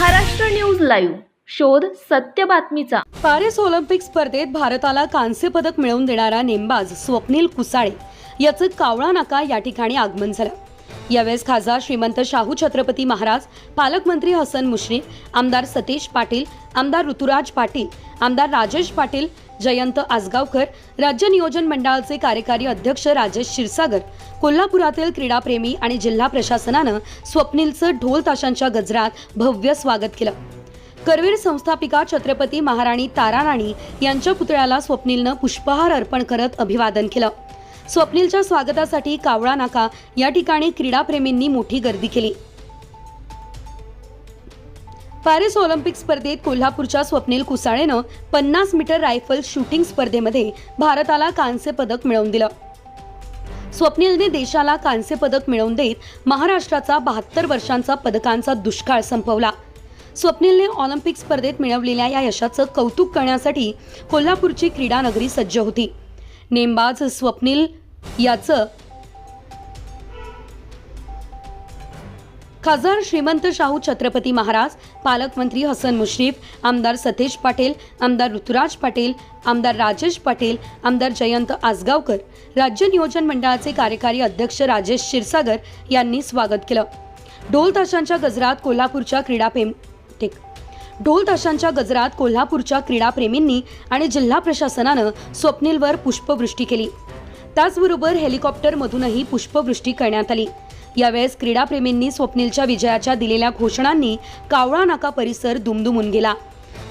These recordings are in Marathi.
Maharashtra news live. शोध सत्य बातमीचा. पॅरिस ऑलिम्पिक स्पर्धेत भारताला कांस्य पदक मिळवून देणारा नेमबाज स्वप्नील कुसाळे याचं कावळा नाका या ठिकाणी आगमन झालं. यावेळेस खासदार श्रीमंत शाहू छत्रपती महाराज पालकमंत्री हसन मुश्रीफ आमदार सतीश पाटील आमदार ऋतुराज पाटील आमदार राजेश पाटील जयंत आसगावकर राज्य नियोजन मंडळाचे कार्यकारी अध्यक्ष राजेश क्षीरसागर कोल्हापुरातील क्रीडाप्रेमी आणि जिल्हा प्रशासनानं स्वप्नीलचं ढोल ताशांच्या गजरात भव्य स्वागत केलं. करवीर संस्थापिका छत्रपती महाराणी ताराराणी यांच्या पुतळ्याला स्वप्नीलनं पुष्पहार अर्पण करत अभिवादन केलं. स्वप्नीलच्या स्वागतासाठी कावळा नाका. या ठिकाणी क्रीडाप्रेमींनी मोठी गर्दी केली. पॅरिस ऑलिम्पिक स्पर्धेत कोल्हापूरच्या स्वप्नील कुसाळेनं पन्नास मीटर रायफल शूटिंग स्पर्धेमध्ये भारताला कांस्य पदक मिळवून दिलं. स्वप्नीलने देशाला कांस्य पदक मिळवून देत महाराष्ट्राचा बहात्तर वर्षांचा पदकांचा दुष्काळ संपवला. स्वप्नीलने ऑलिम्पिक स्पर्धेत मिळवलेल्या या यशाचं कौतुक करण्यासाठी कोल्हापूरची क्रीडा नगरी सज्ज होती. नेमबाज स्वप्नील याचं खासदार श्रीमंत शाहू छत्रपती महाराज पालकमंत्री हसन मुश्रीफ आमदार सतेज पाटील आमदार ऋतुराज पाटील आमदार राजेश पाटील आमदार जयंत आसगावकर राज्य नियोजन मंडळाचे कार्यकारी अध्यक्ष राजेश क्षीरसागर यांनी स्वागत केलं. ढोल ताशांच्या गजरात कोल्हापूरच्या क्रीडाप्रेम टेक ढोल ताशांच्या गजरात कोल्हापूरच्या क्रीडाप्रेमींनी आणि जिल्हा प्रशासनानं स्वप्नीलवर पुष्पवृष्टी केली. त्याचबरोबर हेलिकॉप्टरमधूनही पुष्पवृष्टी करण्यात आली. यावेळेस क्रीडाप्रेमींनी स्वप्नीलच्या विजयाच्या दिलेल्या घोषणांनी कावळा नाका परिसर दुमदुमून गेला.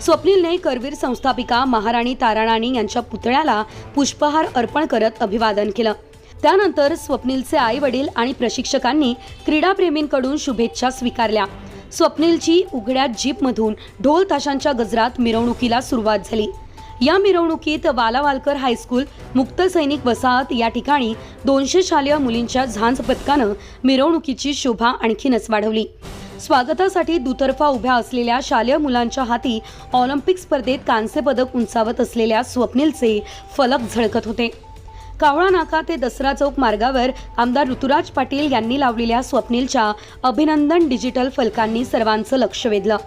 स्वप्नीलने करवीर संस्थापिका महाराणी ताराराणी यांच्या पुतळ्याला पुष्पहार अर्पण करत अभिवादन केलं. त्यानंतर स्वप्नीलचे आई वडील आणि प्रशिक्षकांनी क्रीडाप्रेमींकडून शुभेच्छा स्वीकारल्या. स्वप्नीलची उघड्या जीपमधून ढोल ताशांच्या गजरात मिरवणुकीला सुरुवात झाली. या मिरवणुकीत वालावालकर हायस्कूल मुक्त सैनिक वसाहत या ठिकाणी दोनशे शालेय मुलींच्या झांज पथकानं मिरवणुकीची शोभा आणखीनच वाढवली. स्वागतासाठी दुतर्फा उभ्या असलेल्या शालेय मुलांच्या हाती ऑलिम्पिक स्पर्धेत कांस्य पदक उंचावत असलेल्या स्वप्नीलचे फलक झळकत होते. कावळा नाका ते दसरा चौक मार्गावर आमदार ऋतुराज पाटील यांनी लावलेल्या स्वप्नीलच्या अभिनंदन डिजिटल फलकांनी सर्वांचं लक्ष वेधलं.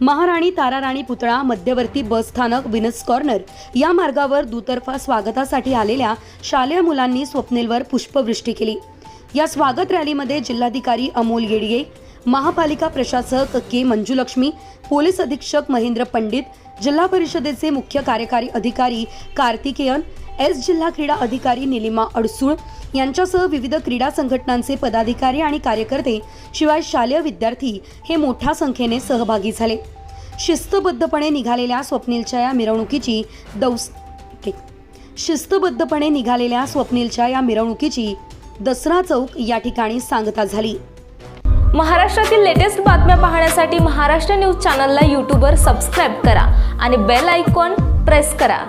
महाराणी ताराराणी पुतळा मध्यवर्ती बस स्थानक विनस कॉर्नर या मार्गावर दुतर्फा स्वागतासाठी आलेल्या शालेय मुलांनी स्वप्नेलवर पुष्पवृष्टी केली. या स्वागत रॅलीमध्ये जिल्हाधिकारी अमोल येडगे महापालिका प्रशासक के मंजुलक्ष्मी पोलीस अधीक्षक महेंद्र पंडित जिल्हा परिषदेचे मुख्य कार्यकारी अधिकारी कार्तिकेयन एस जिल्हा क्रीडा अधिकारी निलिमा अडसूळ यांच्यासह विविध क्रीडा संघटनांचे पदाधिकारी आणि कार्यकर्ते शिवाय शालेय विद्यार्थी हे मोठ्या संख्येने सहभागी झाले. शिस्तबद्धपणे निघालेल्या स्वप्नीलच्या या मिरवणुकीची दौस शिस्तबद्धपणे निघालेल्या स्वप्नीलच्या या मिरवणुकीची दसरा चौक या ठिकाणी सांगता झाली. महाराष्ट्रातील लेटेस्ट बातम्या पाहण्यासाठी महाराष्ट्र न्यूज चॅनलला यूट्यूबवर सबस्क्राईब करा आणि बेल आयकॉन प्रेस करा.